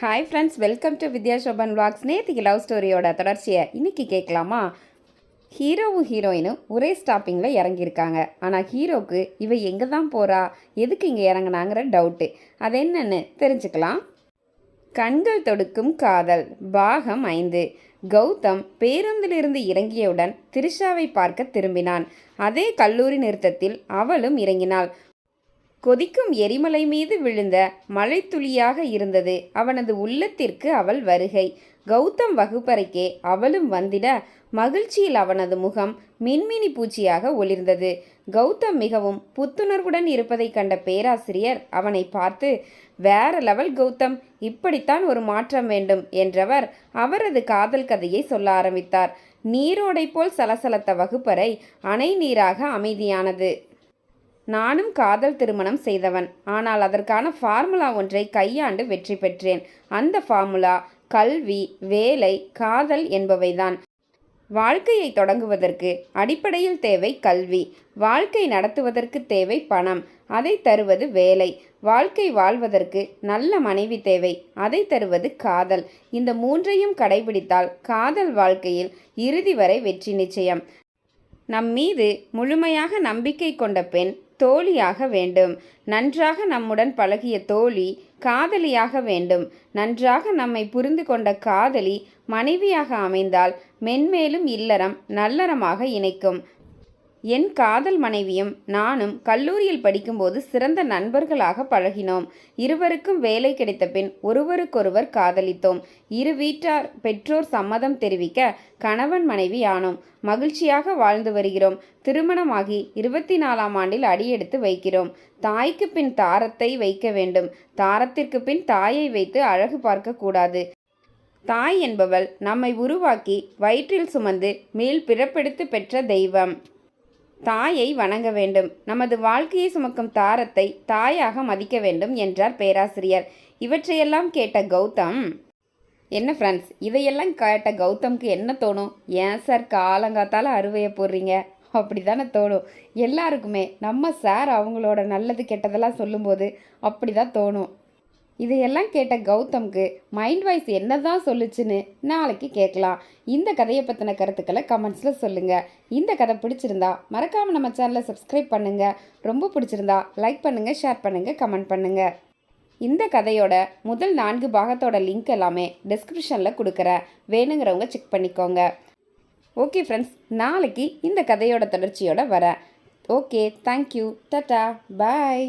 Hi friends welcome to Vidya Shoban walks நேற்றுக்கு love ஸ்டோரியோட தொடர்ச்சியை இன்னைக்கு கேட்கலாமா? ஹீரோவும் ஹீரோயினும் ஒரே ஸ்டாப்பிங்கில் இறங்கியிருக்காங்க. ஆனால் ஹீரோவுக்கு இவ எங்கே தான் போகிறா எதுக்கு இங்கே இறங்குனாங்கிற டவுட்டு அது என்னன்னு தெரிஞ்சுக்கலாம். கண்கள் தொடுக்கும் காதல் பாகம் ஐந்து. கௌதம் பேருந்திலிருந்து இறங்கியவுடன் திரிஷாவை பார்க்க திரும்பினான். அதே கல்லூரி நிறுத்தத்தில் அவளும் இறங்கினாள். கொதிக்கும் எரிமலை மீது விழுந்த மழைத்துளியாக இருந்தது. அவனது உள்ளத்திற்கு அவள் வருகை. கௌதம் வகுப்பறைக்கே அவளும் வந்திட மகிழ்ச்சியில் அவனது முகம் மின்மினி பூச்சியாக ஒளிர்ந்தது. கௌதம் மிகவும் புத்துணர்வுடன் இருப்பதைக் கண்ட பேராசிரியர் அவனை பார்த்து வேற லெவல் கௌதம் இப்படித்தான் ஒரு மாற்றம் வேண்டும் என்றவர் அவரது காதல் கதையை சொல்ல ஆரம்பித்தார். நீரோடை போல் சலசலத்த வகுப்பறை அணை நீராக அமைதியானது. நானும் காதல் திருமணம் செய்தவன். ஆனால் அதற்கான ஃபார்முலா ஒன்றை கையாண்டு வெற்றி பெற்றேன். அந்த ஃபார்முலா கல்வி வேலை காதல் என்பவைதான். வாழ்க்கையை தொடங்குவதற்கு அடிப்படையில் தேவை கல்வி. வாழ்க்கை நடத்துவதற்கு தேவை பணம். அதை தருவது வேலை. வாழ்க்கை வாழ்வதற்கு நல்ல மனைவி தேவை. அதை தருவது காதல். இந்த மூன்றையும் கடைபிடித்தால் காதல் வாழ்க்கையில் இறுதி வரை வெற்றி நிச்சயம். நம் மீது முழுமையாக நம்பிக்கை கொண்ட பெண் தோழியாக வேண்டும். நன்றாக நம்முடன் பழகிய தோழி காதலியாக வேண்டும். நன்றாக நம்மை புரிந்து கொண்ட காதலி மனைவியாக அமைந்தால் மென்மேலும் இல்லறம் நல்லறமாக இணைக்கும். என் காதல் மனைவியும் நானும் கல்லூரியில் படிக்கும்போது சிறந்த நண்பர்களாக பழகினோம். இருவருக்கும் வேலை கிடைத்த பின் ஒருவருக்கொருவர் காதலித்தோம். இரு வீட்டார் பெற்றோர் சம்மதம் தெரிவிக்க கணவன் மனைவி ஆனோம் மகிழ்ச்சியாக வாழ்ந்து வருகிறோம். திருமணமாகி இருபத்தி நாலாம் ஆண்டில் அடியெடுத்து வைக்கிறோம். தாய்க்கு பின் தாரத்தை வைக்க வேண்டும். தாரத்திற்கு பின் தாயை வைத்து அழகு பார்க்கக்கூடாது தாய் என்பவள் நம்மை உருவாக்கி வயிற்றில் சுமந்து மேல் பிறப்பெடுத்து பெற்ற தெய்வம். தாயை வணங்க வேண்டும். நமது வாழ்க்கையை சுமக்கும் தாரத்தை தாயாக மதிக்க வேண்டும் என்றார் பேராசிரியர். இவற்றையெல்லாம் கேட்ட கௌதம் என்ன ஃப்ரெண்ட்ஸ் இதையெல்லாம் கேட்ட கௌதம்க்கு என்ன தோணும்? ஏன் சார் காலங்காத்தால அறுவையை போடுறீங்க? அப்படி தானே தோணும். எல்லாருக்குமே. நம்ம சார் அவங்களோட நல்லது கெட்டதெல்லாம் சொல்லும்போது அப்படி தான் தோணும். இதையெல்லாம் கேட்ட கௌதம்க்கு மைண்ட் வாய்ஸ் என்ன தான் சொல்லுச்சுன்னு நாளைக்கு கேட்கலாம். இந்த கதையை பற்றின கருத்துக்களை கமெண்ட்ஸில் சொல்லுங்கள் இந்த கதை பிடிச்சிருந்தா மறக்காமல் நம்ம சேனலை சப்ஸ்கிரைப் பண்ணுங்கள் ரொம்ப பிடிச்சிருந்தா லைக் பண்ணுங்கள் ஷேர் பண்ணுங்கள் கமெண்ட் பண்ணுங்கள் இந்த கதையோட முதல் நான்கு பாகத்தோட லிங்க் எல்லாமே டிஸ்கிரிப்ஷனில் கொடுக்குறேன். வேணுங்கிறவங்க செக் பண்ணிக்கோங்க. ஓகே ஃப்ரெண்ட்ஸ் நாளைக்கு இந்த கதையோட தொடர்ச்சியோட வரேன். ஓகே தேங்க்யூ டட்டா பாய்